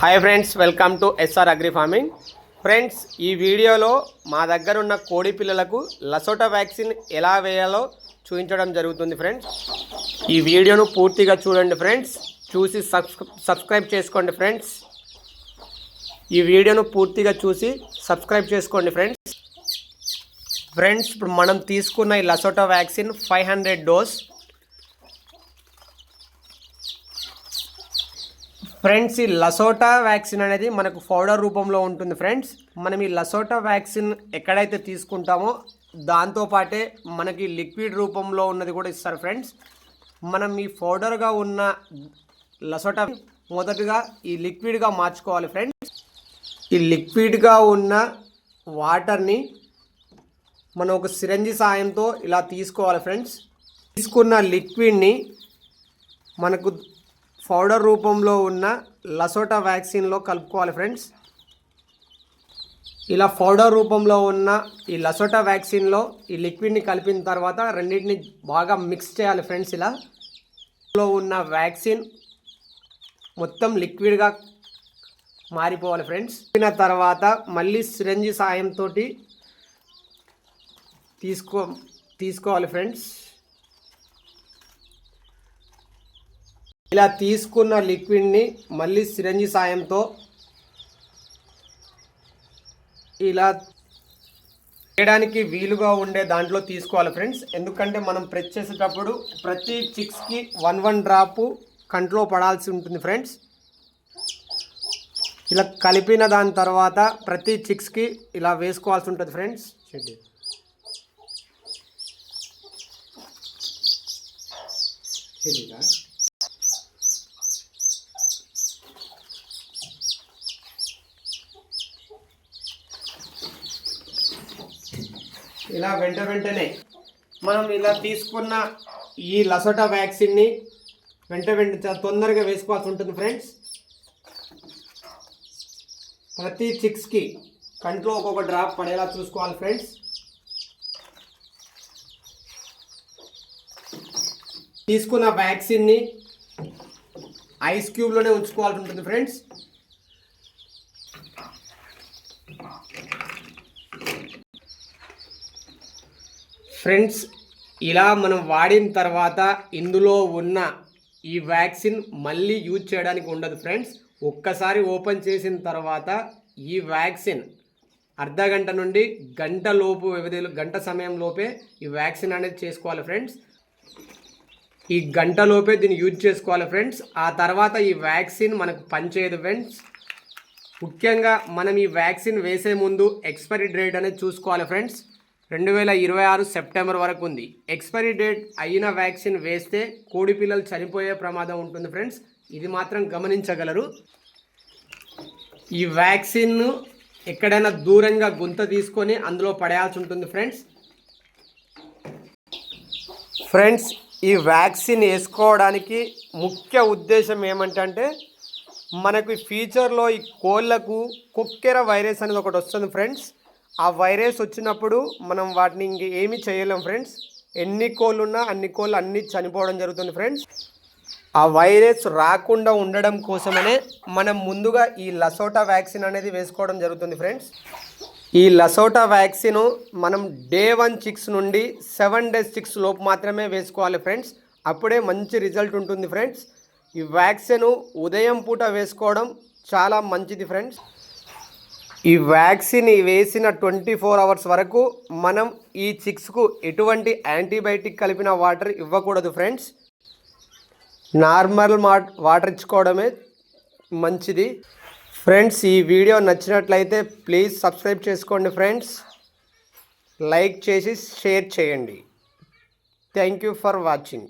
Hi friends welcome to SR agri farming friends ఈ వీడియోలో మా దగ్గర ఉన్న కోడి పిల్లలకు లసోటా వ్యాక్సిన్ ఎలా వేయాలో చూపించడం జరుగుతుంది ఫ్రెండ్స్ ఈ వీడియోను పూర్తిగా చూడండి ఫ్రెండ్స్ చూసి సబ్స్క్రైబ్ చేసుకోండి ఫ్రెండ్స్ ఈ వీడియోను పూర్తిగా చూసి సబ్స్క్రైబ్ చేసుకోండి ఫ్రెండ్స్ ఫ్రెండ్స్ ఇప్పుడు మనం తీసుకున్న ఈ Lasota vaccine five hundred dose friends ఈ లసోటా వ్యాక్సిన్ అనేది మనకు పౌడర్ రూపంలో ఉంటుంది ఫ్రెండ్స్. మనం ఈ లసోటా వ్యాక్సిన్ ఎక్కడైతే తీసుకుంటామో దాంతోపాటే మనకి లిక్విడ్ రూపంలో ఉన్నది కూడా ఇస్తారు ఫ్రెండ్స్. మనం ఈ పౌడర్గా ఉన్న లసోటా మొదటగా ఈ లిక్విడ్గా మార్చుకోవాలి ఫ్రెండ్స్. ఈ లిక్విడ్గా ఉన్న వాటర్ని మనం ఒక సిరంజి సాయంతో ఇలా తీసుకోవాలి ఫ్రెండ్స్. తీసుకున్న లిక్విడ్ని మనకు పౌడర్ రూపంలో ఉన్న లసోటా వ్యాక్సిన్లో కలుపుకోవాలి ఫ్రెండ్స్. ఇలా పౌడర్ రూపంలో ఉన్న ఈ లసోటా వ్యాక్సిన్లో ఈ లిక్విడ్ని కలిపిన తర్వాత రెండింటిని బాగా మిక్స్ చేయాలి ఫ్రెండ్స్ ఇలా. లో ఉన్న వ్యాక్సిన్ మొత్తం లిక్విడ్గా మారిపోవాలి ఫ్రెండ్స్. అయిన తర్వాత మళ్ళీ సిరంజి సాయంతో తీసుకో తీసుకోవాలి ఫ్రెండ్స్. ఇలా తీసుకున్న లిక్విడ్ని మళ్ళీ సిరంజి సాయంతో ఇలా చేయడానికి వీలుగా ఉండే దాంట్లో తీసుకోవాలి ఫ్రెండ్స్. ఎందుకంటే మనం ప్రెస్ చేసేటప్పుడు ప్రతి చిక్స్కి వన్ వన్ డ్రాపు కంట్లో పడాల్సి ఉంటుంది ఫ్రెండ్స్. ఇలా కలిపిన దాని తర్వాత ప్రతి చిక్స్కి ఇలా వేసుకోవాల్సి ఉంటుంది ఫ్రెండ్స్. చూడండి. ఇలా వెంట వెంటనే మనం ఇలా తీసుకున్న ఈ లసోటా వ్యాక్సిన్ని వెంట వెంట చాలా తొందరగా వేసుకోవాల్సి ఉంటుంది ఫ్రెండ్స్. ప్రతి చిక్స్కి కంట్లో ఒక్కొక్క డ్రాప్ పడేలా చూసుకోవాలి ఫ్రెండ్స్. తీసుకున్న వ్యాక్సిన్ని ఐస్ క్యూబ్లోనే ఉంచుకోవాల్సి ఉంటుంది ఫ్రెండ్స్. ఫ్రెండ్స్ ఇలా మనం వాడిన తర్వాత ఇందులో ఉన్న ఈ వ్యాక్సిన్ మళ్ళీ యూజ్ చేయడానికి ఉండదు ఫ్రెండ్స్. ఒక్కసారి ఓపెన్ చేసిన తర్వాత ఈ వ్యాక్సిన్ అర్ధ గంట నుండి గంట లోపు వ్యవధిలో గంట సమయం లోపే ఈ వ్యాక్సిన్ అనేది చేసుకోవాలి ఫ్రెండ్స్. ఈ గంట లోపే దీన్ని యూజ్ చేసుకోవాలి ఫ్రెండ్స్. ఆ తర్వాత ఈ వ్యాక్సిన్ మనకు పనిచేయదు ఫ్రెండ్స్. ముఖ్యంగా మనం ఈ వ్యాక్సిన్ వేసే ముందు ఎక్స్పైరీ డేట్ అనేది చూసుకోవాలి ఫ్రెండ్స్. రెండు వేల ఇరవై ఆరు సెప్టెంబర్ వరకు ఉంది. ఎక్స్పైరీ డేట్ అయిన వ్యాక్సిన్ వేస్తే కోడి పిల్లలు చనిపోయే ప్రమాదం ఉంటుంది ఫ్రెండ్స్. ఇది మాత్రం గమనించగలరు. ఈ వ్యాక్సిన్ను ఎక్కడైనా దూరంగా గుంత తీసుకొని అందులో పడేయాల్సి ఉంటుంది ఫ్రెండ్స్. ఫ్రెండ్స్ ఈ వ్యాక్సిన్ వేసుకోవడానికి ముఖ్య ఉద్దేశం ఏమంటే మనకు ఫ్యూచర్లో ఈ కోళ్ళకు కుక్కెర వైరస్ అనేది ఒకటి వస్తుంది ఫ్రెండ్స్. ఆ వైరస్ వచ్చినప్పుడు మనం వాటిని ఇంక ఏమీ చేయలేం ఫ్రెండ్స్. ఎన్ని కోళ్ళు ఉన్నా అన్ని కోళ్ళు అన్నీ చనిపోవడం జరుగుతుంది ఫ్రెండ్స్. ఆ వైరస్ రాకుండా ఉండడం కోసమనే మనం ముందుగా ఈ లసోటా వ్యాక్సిన్ అనేది వేసుకోవడం జరుగుతుంది ఫ్రెండ్స్. ఈ లసోటా వ్యాక్సిన్ మనం డే వన్ చిక్స్ నుండి సెవెన్ డేస్ చిక్స్ లోపు మాత్రమే వేసుకోవాలి ఫ్రెండ్స్. అప్పుడే మంచి రిజల్ట్ ఉంటుంది ఫ్రెండ్స్. ఈ వ్యాక్సిన్ ఉదయం పూట వేసుకోవడం చాలా మంచిది ఫ్రెండ్స్. ఈ వ్యాక్సిన్ వేసిన ట్వంటీ ఫోర్ అవర్స్ వరకు మనం ఈ చిక్స్కు ఎటువంటి యాంటీబయాటిక్ కలిపిన వాటర్ ఇవ్వకూడదు ఫ్రెండ్స్. నార్మల్ మా వాటర్ ఇచ్చుకోవడమే మంచిది. ఫ్రెండ్స్ ఈ వీడియో నచ్చినట్లయితే ప్లీజ్ సబ్స్క్రైబ్ చేసుకోండి ఫ్రెండ్స్. లైక్ చేసి షేర్ చేయండి. Thank you for watching.